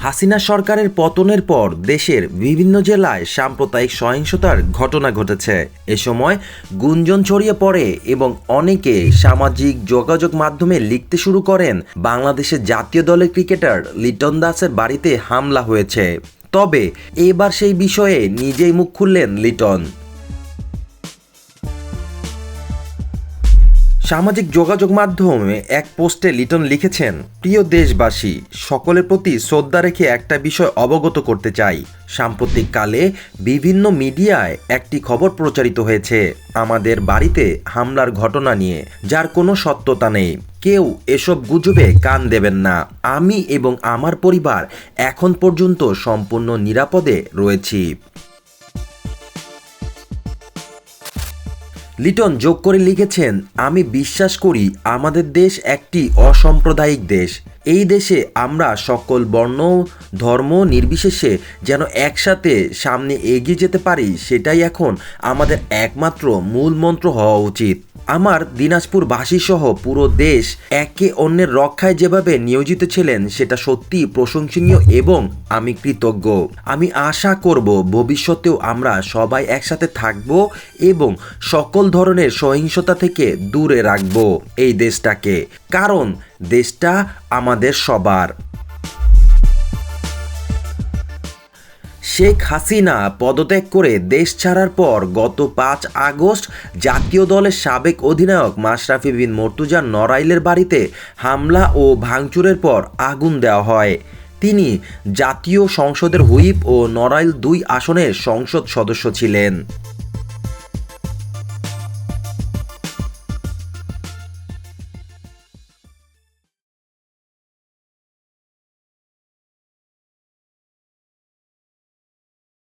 হাসিনা সরকারের পতনের পর দেশের বিভিন্ন জেলায় সাম্প্রদায়িক সহিংসতার ঘটনা ঘটেছে। এ সময় গুঞ্জন ছড়িয়ে পড়ে এবং অনেকে সামাজিক যোগাযোগ মাধ্যমে লিখতে শুরু করেন, বাংলাদেশের জাতীয় দলের ক্রিকেটার লিটন দাসের বাড়িতে হামলা হয়েছে। তবে এবার সেই বিষয়ে নিজেই মুখ খুললেন লিটন। সামাজিক যোগাযোগ মাধ্যমে এক পোস্টে লিটন লিখেছেন, প্রিয় দেশবাসী, সকলের প্রতি শ্রদ্ধা রেখে একটা বিষয় অবগত করতে চাই। সাম্প্রতিককালে বিভিন্ন মিডিয়ায় একটি খবর প্রচারিত হয়েছে, আমাদের বাড়িতে হামলার ঘটনা নিয়ে, যার কোনো সত্যতা নেই। কেউ এসব গুজবে কান দেবেন না। আমি এবং আমার পরিবার এখন পর্যন্ত সম্পূর্ণ নিরাপদে রয়েছি। লিটন যোগ করে লিখেছেন, আমি বিশ্বাস করি আমাদের দেশ একটি অসাম্প্রদায়িক দেশ। এই দেশে আমরা সকল বর্ণ, ধর্ম নির্বিশেষে যেন একসাথে সামনে এগিয়ে যেতে পারি, সেটাই এখন আমাদের একমাত্র মূল মন্ত্র হওয়া উচিত। আমার দিনাজপুরবাসী সহ পুরো দেশ একে অন্যের রক্ষায় যেভাবে নিয়োজিত ছিলেন, সেটা সত্যি প্রশংসনীয় এবং আমি কৃতজ্ঞ। আমি আশা করব ভবিষ্যতেও আমরা সবাই একসাথে থাকব এবং সকল ধরনের সহিংসতা থেকে দূরে রাখব এই দেশটাকে। কারণ দেশটা আমাদের সবার। শেখ হাসিনা পদত্যাগ করে দেশ ছাড়ার পর গত পাঁচ আগস্ট জাতীয় দলের সাবেক অধিনায়ক মাশরাফি বিন মর্তুজার নড়াইলের বাড়িতে হামলা ও ভাঙচুরের পর আগুন দেওয়া হয়। তিনি জাতীয় সংসদের হুইপ ও নড়াইল দুই আসনের সংসদ সদস্য ছিলেন।